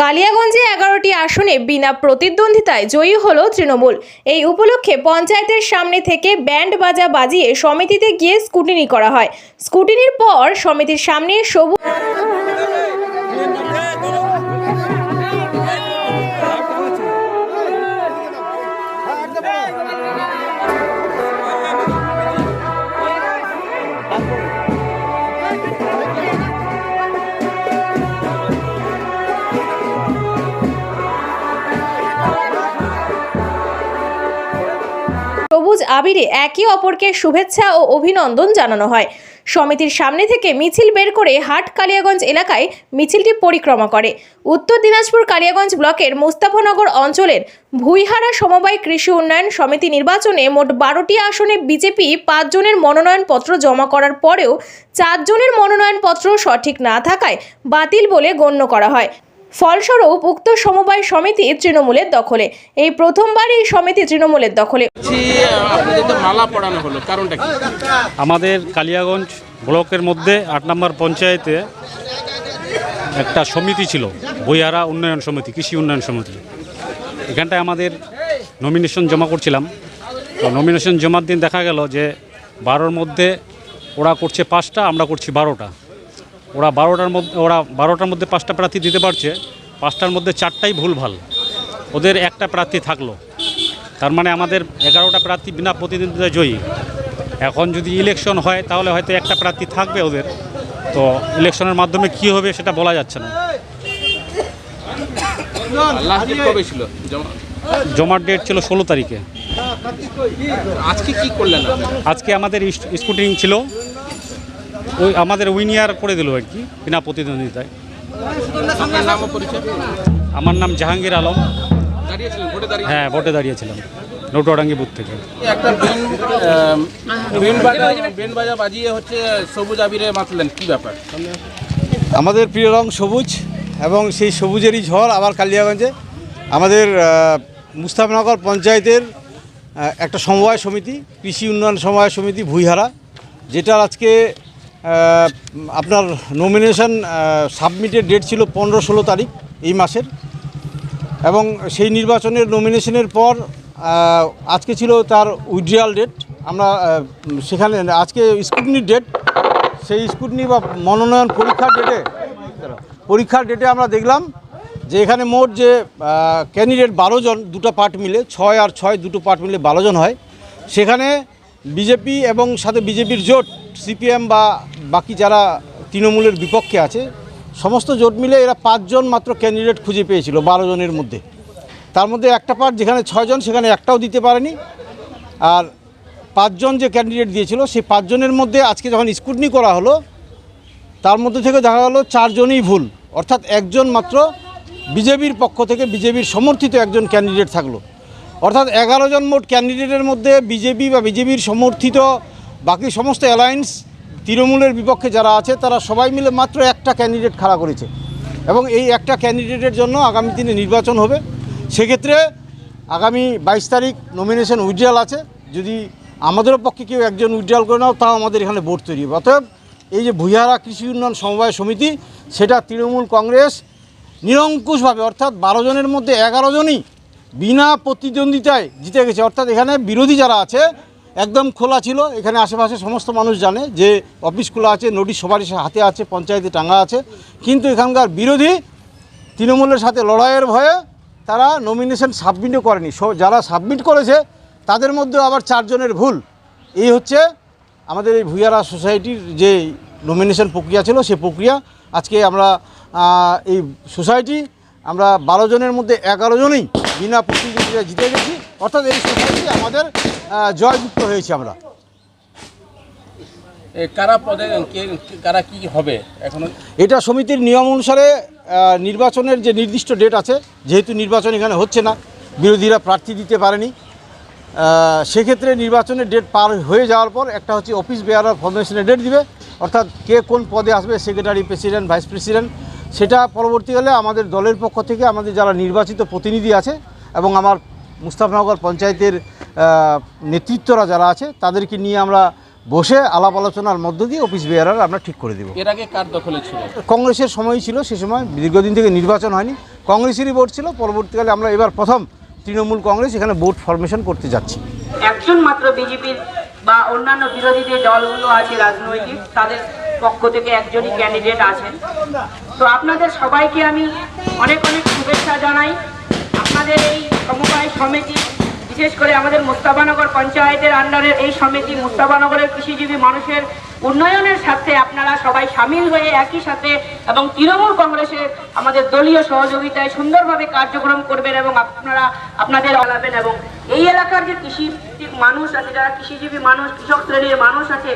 কালিয়াগঞ্জে এগারোটি আসনে বিনা প্রতিদ্বন্দ্বিতায় জয়ী হল তৃণমূল। এই উপলক্ষে পঞ্চায়েতের সামনে থেকে ব্যান্ড বাজা বাজিয়ে সমিতিতে গিয়ে স্কুটিনি করা হয়। স্কুটিনির পর সমিতির সামনে সবুজ আবিরে একে অপরকে শুভেচ্ছা ও অভিনন্দন জানানো হয়। সমিতির সামনে থেকে মিছিল বের করে হাট কালিয়াগঞ্জ এলাকায় মিছিলটি পরিক্রমা করে। উত্তর দিনাজপুর কালিয়াগঞ্জ ব্লকের মুস্তাফানগর অঞ্চলের ভুইহারা সমবায় কৃষি উন্নয়ন সমিতি নির্বাচনে মোট বারোটি আসনে বিজেপি পাঁচজনের মনোনয়নপত্র জমা করার পরেও চারজনের মনোনয়নপত্র সঠিক না থাকায় বাতিল বলে গণ্য করা হয়। ফলস্বরূপ উক্ত সমবায় সমিতি তৃণমূলের দখলে। এই প্রথমবার এই সমিতি তৃণমূলের দখলে। মালা পড়ানো হলো কারণটা কি? আমাদের কালিয়াগঞ্জ ব্লকের মধ্যে আট নম্বর পঞ্চায়েতে একটা সমিতি ছিল বইয়ারা উন্নয়ন সমিতি কৃষি উন্নয়ন সমিতি। এখানটায় আমাদের নমিনেশন জমা করছিলাম। তো নমিনেশন জমার দিন দেখা গেল যে বারোর মধ্যে ওরা করছে পাঁচটা আমরা করছি বারোটা। ওরা বারোটার মধ্যে ওরা বারোটার মধ্যে পাঁচটা প্রার্থী দিতে পারছে পাঁচটার মধ্যে চারটাই ভুলভাল। ওদের একটা প্রার্থী থাকল। তার মানে আমাদের এগারোটা প্রার্থী বিনা প্রতিদ্বন্দ্বিতা জয়ী। এখন যদি ইলেকশন হয় তাহলে হয়তো একটা প্রার্থী থাকবে ওদের। তো ইলেকশনের মাধ্যমে কি হবে সেটা বলা যাচ্ছে না। জমার ডেট ছিল ষোলো তারিখে। আজকে কি করলেন আজকে আমাদের স্কুটিং ছিল। ওই আমাদের উইনিয়ার করে দিল আর কি বিনা প্রতিদ্বন্দ্বিতায়। আমার নাম জাহাঙ্গীর আলম। দাঁড়িয়ে হ্যাঁ ভোটে দাঁড়িয়েছিলাম নটুয়াডাঙ্গি বুথ থেকে। একটা বেন বেন বাজা বাজিয়ে হচ্ছে সবুজ আবিরে মাতলেন কি ব্যাপার? আমাদের প্রিয় রং সবুজ এবং সেই সবুজেরই ঝড় আবার কালিয়াগঞ্জে। আমাদের মুস্তাফনগর পঞ্চায়েতের একটা সমবায় সমিতি কৃষি উন্নয়ন সমবায় সমিতি ভুইহারা যেটার আজকে আপনার নমিনেশন সাবমিটের ডেট ছিল পনেরো ষোলো তারিখ এই মাসের। এবং সেই নির্বাচনের নমিনেশনের পর আজকে ছিল তার উইড্রিয়াল ডেট আমরা সেখানে, আজকে স্কুটনির ডেট সেই স্কুটনি বা মনোনয়ন পরীক্ষার ডেটে পরীক্ষার ডেটে আমরা দেখলাম যে এখানে মোট যে ক্যান্ডিডেট বারো জন, দুটো পার্ট মিলে, ছয় আর ছয় দুটো পার্ট মিলে বারো জন হয়। সেখানে বিজেপি এবং সাথে বিজেপির জোট, সিপিএম বা বাকি যারা তৃণমূলের বিপক্ষে আছে, সমস্ত জোট মিলে এরা পাঁচজন মাত্র ক্যান্ডিডেট খুঁজে পেয়েছিল বারো জনের মধ্যে। তার মধ্যে একটা পার্ট যেখানে ছয়জন, সেখানে একটাও দিতে পারেনি। আর পাঁচজন যে ক্যান্ডিডেট দিয়েছিল, সেই পাঁচজনের মধ্যে আজকে যখন স্কুটনি করা হলো, তার মধ্যে থেকে দেখা গেল চারজনই ভুল। অর্থাৎ একজন মাত্র বিজেপির পক্ষ থেকে বিজেপির সমর্থিত একজন ক্যান্ডিডেট থাকল। অর্থাৎ এগারো জন মোট ক্যান্ডিডেটের মধ্যে বিজেপি বা বিজেপির সমর্থিত বাকি সমস্ত অ্যালায়েন্স তৃণমূলের বিপক্ষে যারা আছে, তারা সবাই মিলে মাত্র একটা ক্যান্ডিডেট খাড়া করেছে। এবং এই একটা ক্যান্ডিডেটের জন্য আগামী দিনে নির্বাচন হবে। সেক্ষেত্রে আগামী বাইশ তারিখ নমিনেশন উইড্রাল আছে। যদি আমাদেরও পক্ষে কেউ একজন উইড্রাল করে নাও, তাও আমাদের এখানে ভোট তৈরি হবে। অতএব এই যে ভুইহারা কৃষি উন্নয়ন সমবায় সমিতি, সেটা তৃণমূল কংগ্রেস নিরঙ্কুশভাবে, অর্থাৎ বারো জনের মধ্যে এগারো জনই বিনা প্রতিদ্বন্দ্বিতায় জিতে গেছে। অর্থাৎ এখানে বিরোধী যারা আছে, একদম খোলা ছিল। এখানে আশেপাশে সমস্ত মানুষ জানে যে অফিস খোলা আছে নোটিশ সবারই হাতে আছে, পঞ্চায়েতে টাঙ্গা আছে। কিন্তু এখানকার বিরোধী তৃণমূলের সাথে লড়াইয়ের ভয়ে তারা নমিনেশন সাবমিটও করেনি। যারা সাবমিট করেছে, তাদের মধ্যে আবার চারজনের ভুল। এই হচ্ছে আমাদের এই ভুইয়ারা সোসাইটির যে নমিনেশন প্রক্রিয়া ছিল, সে প্রক্রিয়া। আজকে আমরা এই সোসাইটি, আমরা বারো জনের মধ্যে এগারো জনই বিনা প্রতিযোগিতায় জিতে গেছি। অর্থাৎ এই সোসাইটি আমাদের জয়যুক্ত হয়েছি আমরা। কারা পদে কারা কি হবে এখনও? এটা সমিতির নিয়ম অনুসারে নির্বাচনের যে নির্দিষ্ট ডেট আছে যেহেতু নির্বাচন এখানে হচ্ছে না বিরোধীরা প্রার্থী দিতে পারেনি। সেক্ষেত্রে নির্বাচনের ডেট পার হয়ে যাওয়ার পর একটা হচ্ছে অফিস বেয়ারার ফরমেশনের ডেট দিবে। অর্থাৎ কে কোন পদে আসবে সেক্রেটারি প্রেসিডেন্ট ভাইস প্রেসিডেন্ট সেটা পরবর্তীকালে আমাদের দলের পক্ষ থেকে আমাদের যারা নির্বাচিত প্রতিনিধি আছে এবং আমার মুস্তাফনগর পঞ্চায়েতের নেতৃত্বরা যারা আছে তাদেরকে নিয়ে আমরা বসে আলাপ আলোচনার মধ্য দিয়ে অফিস বেয়ারার আমরা ঠিক করে দেবো। এর আগে কার দখলে ছিল? কংগ্রেসের সময় ছিল সে সময় দীর্ঘদিন থেকে নির্বাচন হয়নি। কংগ্রেসেরই বোর্ড ছিল পরবর্তীকালে আমরা এবার প্রথম তৃণমূল কংগ্রেস এখানে বোর্ড ফরমেশন করতে যাচ্ছি। একজন মাত্র বিজেপির বা অন্যান্য বিরোধী যে দলগুলো আছে রাজনৈতিক তাদের পক্ষ থেকে একজনই ক্যান্ডিডেট আছেন। তো আপনাদের সবাইকে আমি অনেক অনেক শুভেচ্ছা জানাই। আপনাদের এই সমবায় সমিতি, বিশেষ করে আমাদের মুস্তাবানগর পঞ্চায়েতের আন্ডারের এই সমিতি মুস্তাবানগরের কৃষিজীবী মানুষের উন্নয়নের সাথে আপনারা সবাই সামিল হয়ে একই সাথে এবং তৃণমূল কংগ্রেসের আমাদের দলীয় সহযোগিতায় সুন্দরভাবে কার্যক্রম করবেন এবং আপনারা আপনাদের আলাবেন এবং এই এলাকার যে কৃষি মানুষ আছে, যারা কৃষিজীবী মানুষ, কৃষক শ্রেণির মানুষ আছে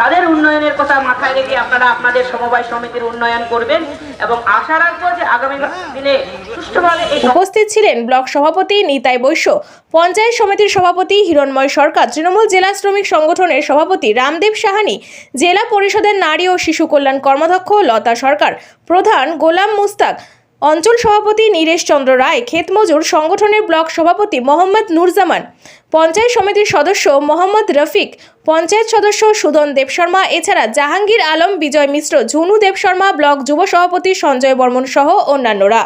তাদের উন্নয়নের কথা মাথায় রেখে আপনারা আপনাদের সমবায় সমিতির উন্নয়ন করবেন এবং আশা রাখব যে আগামী দিনে সুষ্ঠুভাবে উপস্থিত ছিলেন ব্লক সভাপতি নিতাই বৈশ্য, পঞ্চায়েত সমিতির সভাপতি হিরণময় সরকার, তৃণমূল জেলা শ্রমিক সংগঠনের সভাপতি রামদেব সাহানি, জেলা পরিষদের নারী ও শিশু কল্যাণ কর্মাধ্যক্ষ লতা সরকার, প্রধান গোলাম মুস্তাক অঞ্চল সভাপতি নীরেশ চন্দ্র রায় ক্ষেতমজুর সংগঠনের ব্লক সভাপতি মোহাম্মদ নুরজামান, পঞ্চায়েত সমিতির সদস্য মোহাম্মদ রফিক, পঞ্চায়েত সদস্য সুদন দেবশর্মা, এছাড়া জাহাঙ্গীর আলম, বিজয় মিশ্র, ঝুনু দেবশর্মা, ব্লক যুব সভাপতি সঞ্জয় বর্মন সহ অন্যান্যরা।